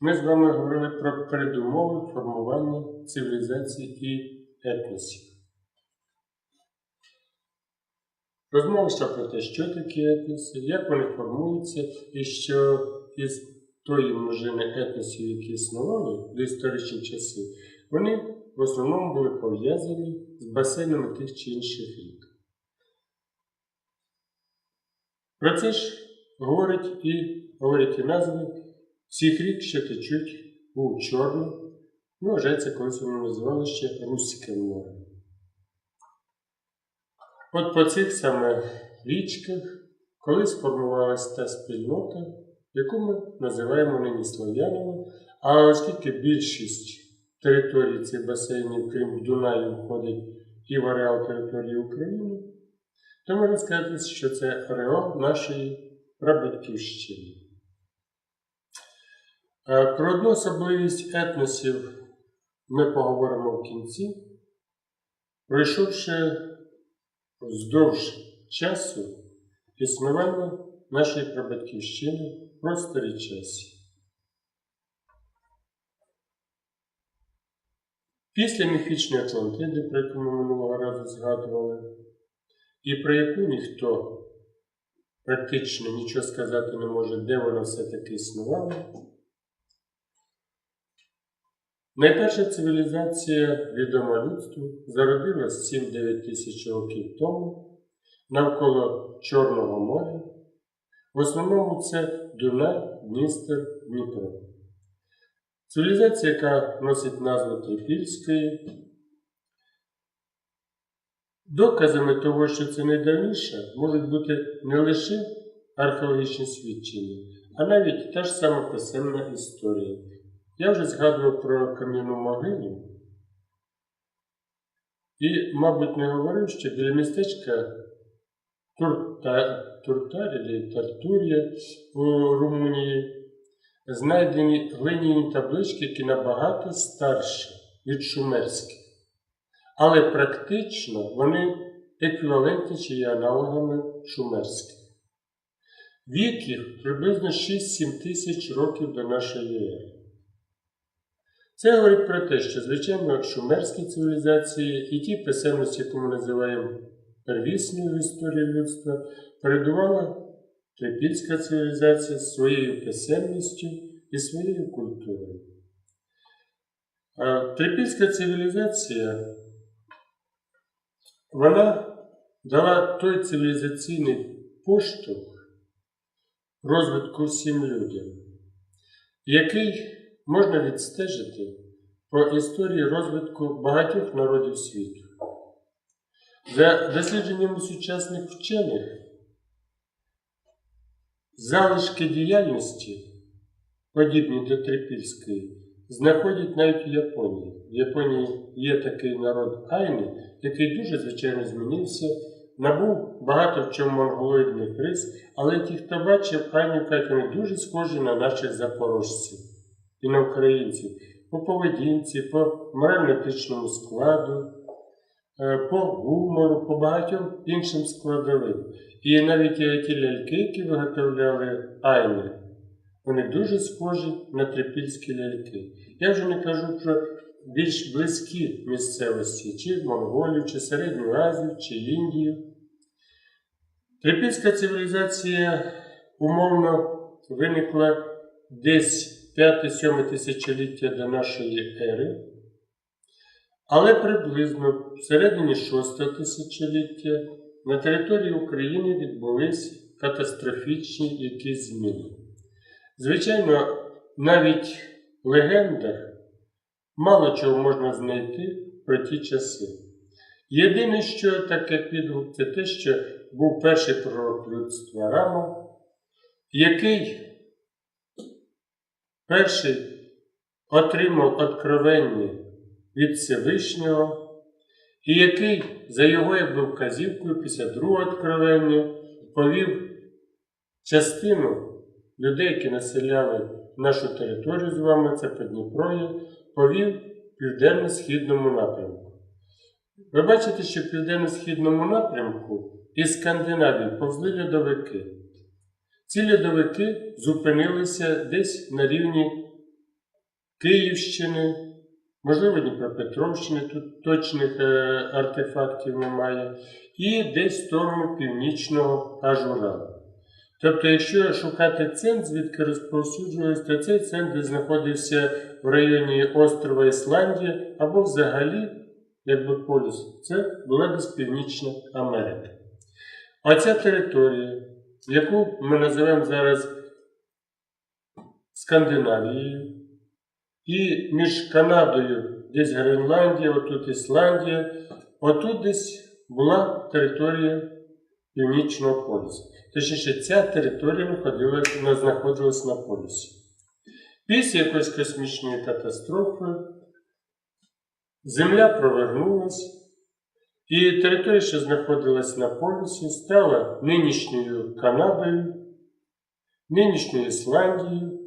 ми з вами говорили про передумови формування цивілізації і етносів. Розмова йшла про те, що такі етноси, як вони формуються, і що із тої множини етносів, які існували до історичні часи, вони в основному були пов'язані з басейнами тих чи інших рік. Про це ж говорять і, говорять і назви всіх рік, що течуть у Чорну, ну, вважається, колись називали ще Руське море. От по цих саме річках колись формувалася та спільнота, яку ми називаємо нині слов'янами, а оскільки більшість територій цих басейнів, крім Дунаю, входить і в ареал території України, то можна сказати, що це ареал нашої прабатьківщини. Е, Про одну особливість етносів ми поговоримо в кінці, пройшовши вздовж часу існування нашої прабатьківщини в просторі часі. Після міфічної Атлантиди, про яку ми минулого разу згадували, і про яку ніхто практично нічого сказати не може, де вона все-таки існувала, Найперша цивілізація відома людству зародилась 7-9 тисяч років тому навколо Чорного моря. В основному це Дунай, Дністер, Дніпро. Цивілізація, яка носить назву Трипільської. Доказами того, що це найдавніше, можуть бути не лише археологічні свідчення, а навіть та ж сама писемна історія. Я вже згадував про кам'яну могилу і, мабуть, не говорив, що біля містечка Турта, Туртарі, Тартурія у Румунії знайдені глиняні таблички, які набагато старші від шумерських. Але практично вони еквівалентні чи є аналогами шумерських. Вік їх приблизно 6-7 тисяч років до нашої ери. Це говорить про те, що, звичайно, шумерські цивілізації і ті писемності, яку ми називаємо первісною в історії людства, передувала трипільська цивілізація своєю писемністю і своєю культурою. Трипільська цивілізація вона дала той цивілізаційний поштовх розвитку всім людям, який можна відстежити по історії розвитку багатьох народів світу. За дослідженнями сучасних вчених, залишки діяльності, подібні до Трипільської, знаходять навіть у Японії. В Японії є такий народ Айні, який дуже, звичайно, змінився, набув багато в чому монголоїдних рис, але ті, хто бачив, Айні кажуть, дуже схожі на наших запорожців і на українців по поведінці, по морально-етичному складу, е, по гумору, по багатьом іншим складовим. І навіть ті ляльки, які виготовляли Айни, вони дуже схожі на трипільські ляльки. Я вже не кажу про більш близькі місцевості, чи Монголію, чи Середню Азію, чи Індію. Трипільська цивілізація умовно виникла десь 5-7 тисячоліття до нашої ери, але приблизно в середині 6 тисячоліття на території України відбулись катастрофічні якісь зміни. Звичайно, навіть в легендах мало чого можна знайти про ті часи. Єдине, що таке підгук, це те, що був перший пророк людства Рама, який перший отримав откровення від Всевишнього, і який за його якби вказівкою після другого откровення повів частину людей, які населяли нашу територію з вами, це Подніпров'я, повів південно-східному напрямку. Ви бачите, що в південно-східному напрямку із Скандинавії повзли льодовики. Ці льодовики зупинилися десь на рівні Київщини, можливо, Дніпропетровщини, тут точних е, артефактів немає, і десь в сторону північного аж Уралу. Тобто, якщо шукати центр, звідки розповсюджувалися, то цей центр знаходився в районі острова Ісландія або взагалі, якби полюс, це була десь Північна Америка. А ця територія, яку ми називаємо зараз Скандинавією, і між Канадою, десь Гренландія, отут Ісландія, отут десь була територія Північного полюсу. Точніше, ця територія виходила, вона знаходилась на полюсі. Після якоїсь космічної катастрофи Земля провернулась, і територія, що знаходилась на полюсі, стала нинішньою Канадою, нинішньою Ісландією.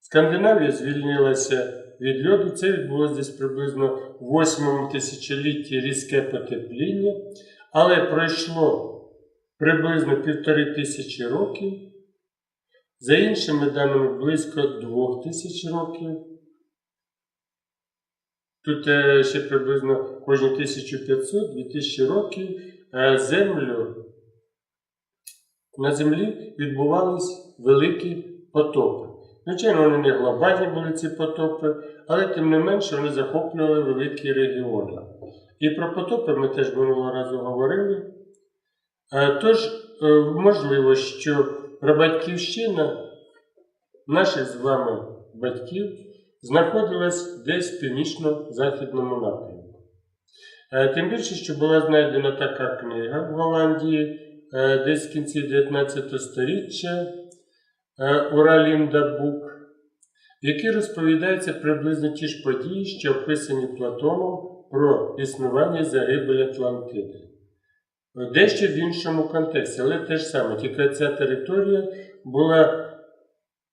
Скандинавія звільнилася від льоду. Це відбулося десь приблизно в 8 тисячолітті різке потепління, але пройшло приблизно півтори тисячі років. За іншими даними, близько двох тисяч років. Тут е, ще приблизно кожні 1500-2000 років е, землю на землі відбувались великі потопи. Звичайно, вони не глобальні були ці потопи, але тим не менше вони захоплювали великі регіони. І про потопи ми теж минулого разу говорили. Е, Тож, можливо, що прабатьківщина наших з вами батьків знаходилась десь в північно-західному напрямку. Е, Тим більше, що була знайдена така книга в Голландії е, десь в кінці 19 століття Уралінда Бук, в якій розповідаються приблизно ті ж події, що описані Платоном про існування загибель Атлантиди. Дещо в іншому контексті, але те ж саме, тільки ця територія була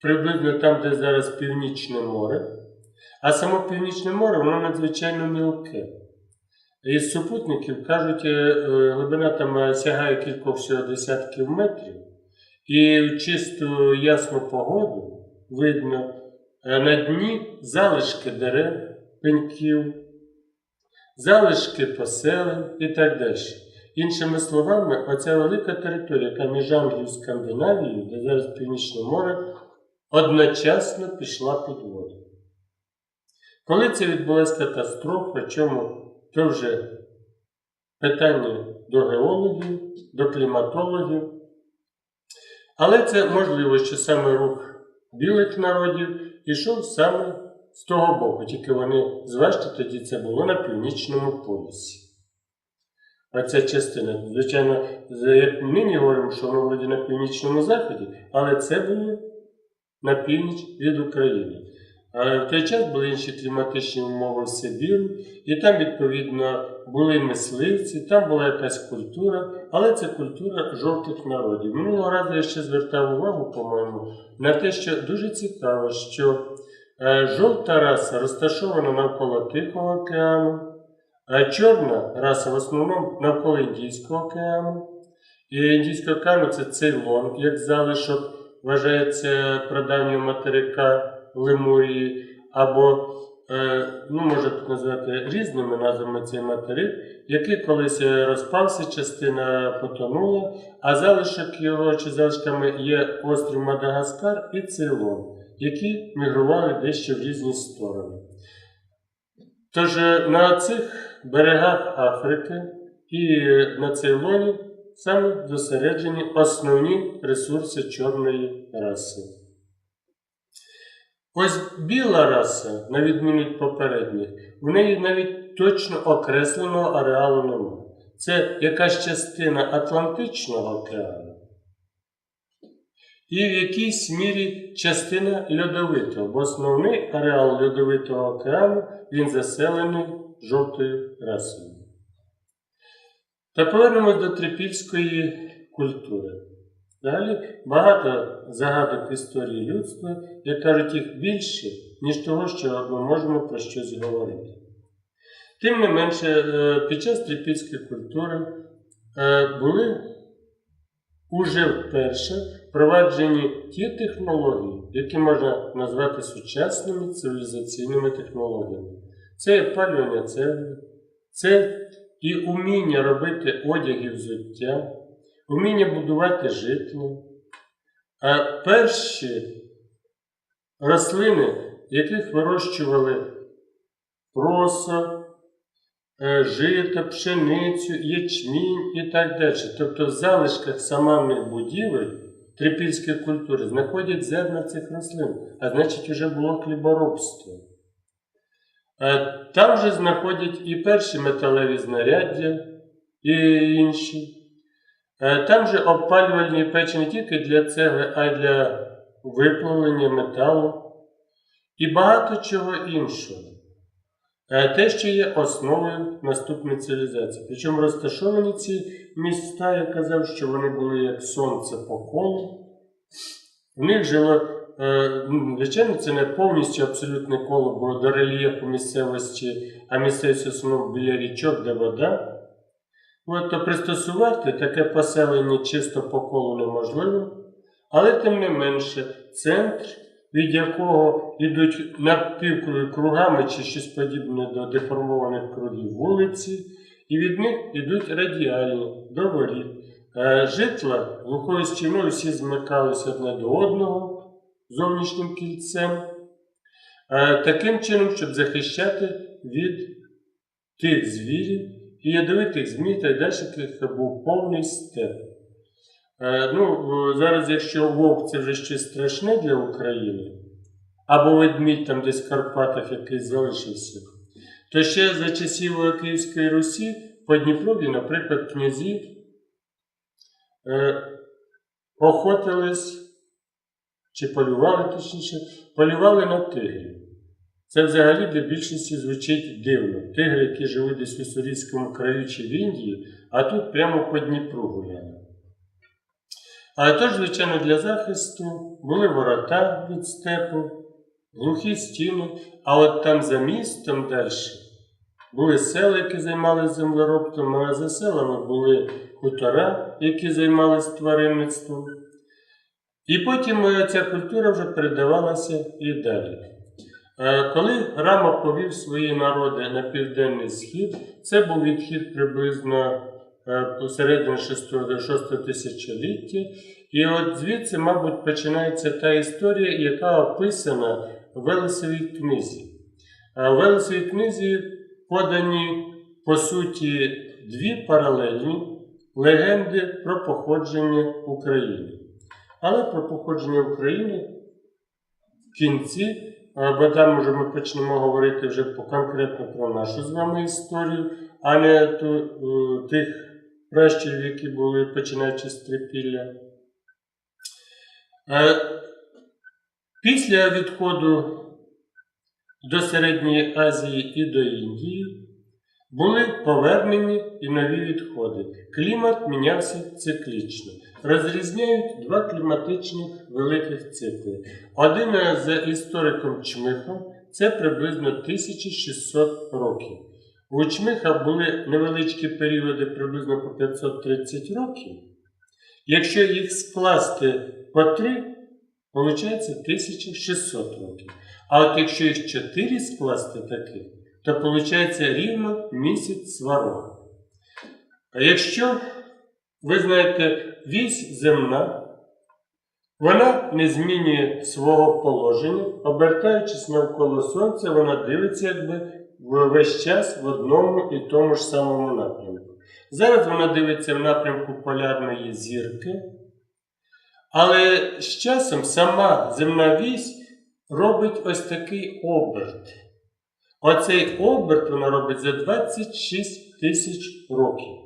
приблизно там, де зараз Північне море, а само Північне море воно надзвичайно мілке. Із супутників кажуть, е, е, глибина там е, сягає кількох десятків метрів, і в чисту ясну погоду видно на дні залишки дерев, пеньків, залишки поселень і так далі. Іншими словами, оця велика територія, яка між Англією і Скандинавією, де зараз Північне море, одночасно пішла під воду. Коли це відбулася катастрофа, чому то вже питання до геологів, до кліматологів. Але це можливо, що саме рух білих народів ішов саме з того боку, тільки вони, зважте, тоді це було на північному полюсі. Оця частина. Звичайно, як нині говоримо, що воно вроді на північному заході, але це було на північ від України. В той час були інші кліматичні умови в Сибіру, і там, відповідно, були мисливці, там була якась культура, але це культура жовтих народів. Минулого разу я ще звертав увагу, по-моєму, на те, що дуже цікаво, що е, жовта раса розташована навколо Тихого океану. А чорна раса в основному навколо Індійського океану. І Індійського океану це Цейлон, як залишок, вважається прадавнього материка Лемурії, або, е, ну, можна тут назвати різними назвами цей материк, який колись розпався, частина потонула, а залишок його чи залишками є острів Мадагаскар і Цейлон, які мігрували дещо в різні сторони. Тож на цих берегах Африки і на Цейлоні саме зосереджені основні ресурси чорної раси. Ось біла раса, на відміну від попередніх, в неї навіть точно окресленого ареалу немає. Це якась частина Атлантичного океану. І в якійсь мірі частина льодовитого, бо основний ареал льодовитого океану він заселений жовтою расою. Та повернемось до трипільської культури. Далі багато загадок історії людства, як кажуть, їх більше, ніж того, що ми можемо про щось говорити. Тим не менше, е, під час трипільської культури е, були уже вперше впроваджені ті технології, які можна назвати сучасними цивілізаційними технологіями. Це і опалювання цегли, це і уміння робити одяг і взуття, уміння будувати житло. А перші рослини, яких вирощували просо, е, жито, пшеницю, ячмінь і так далі. Тобто в залишках саманних будівель трипільської культури знаходять зерна цих рослин, а значить вже було хліборобство. Е, Там же знаходять і перші металеві знаряддя, і інші. Е, Там же обпалювальні печі не тільки для цегли, а й для виплавлення металу і багато чого іншого. Е, Те, що є основою наступної цивілізації. Причому розташовані ці міста, я казав, що вони були як сонце по колу. В них жило, е, ну, звичайно, це не повністю абсолютне коло, бо до рельєфу місцевості, а місцевість в біля річок, де вода. От, то пристосувати таке поселення чисто по колу неможливо, але тим не менше, центр, від якого йдуть напівкругами чи щось подібне до деформованих кругів вулиці, і від них йдуть радіальні до воріт. Е, Житла глухою стіною всі змикалися одне до одного зовнішнім кільцем, е, таким чином, щоб захищати від тих звірів і ядовитих змій та й далі, був повний степ. Е, ну, зараз, якщо вовк це вже щось страшне для України, або ведмідь там десь в Карпатах якийсь залишився, то ще за часів Київської Русі по Дніпрові, наприклад, князі е, охотились чи полювали, точніше, полювали на тигрів. Це взагалі для більшості звучить дивно. Тигри, які живуть десь в Уссурійському краю чи в Індії, а тут прямо по Дніпру гуляли. А тож, звичайно, для захисту були ворота від степу, глухі стіни, а от там за містом далі були села, які займалися землеробством, а за селами були хутора, які займалися тваринництвом. І потім е, ця культура вже передавалася і далі. Е, Коли Рама повів свої народи на південний схід, це був відхід приблизно е, посередині 6 тисячоліття. І от звідси, мабуть, починається та історія, яка описана в Велесовій книзі. В Велесовій книзі подані, по суті, дві паралельні легенди про походження України. Але про походження України в кінці, е, бо там вже ми почнемо говорити вже конкретно про нашу з вами історію, а не ту, е, тих пращурів, які були починаючи з трипілля. Е, Після відходу до Середньої Азії і до Індії були повернені і нові відходи. Клімат мінявся циклічно. Розрізняють два кліматичних великих цикли. Один за істориком Чмихом це приблизно 1600 років. У Чмиха були невеличкі періоди приблизно по 530 років. Якщо їх скласти по 3, виходить 1600 років. А от якщо їх 4 скласти таких, то виходить рівно місяць сварога. А якщо ви знаєте, вісь земна, вона не змінює свого положення, обертаючись навколо Сонця, вона дивиться якби весь час в одному і тому ж самому напрямку. Зараз вона дивиться в напрямку полярної зірки, але з часом сама земна вісь робить ось такий оберт. Оцей оберт вона робить за 26 тисяч років.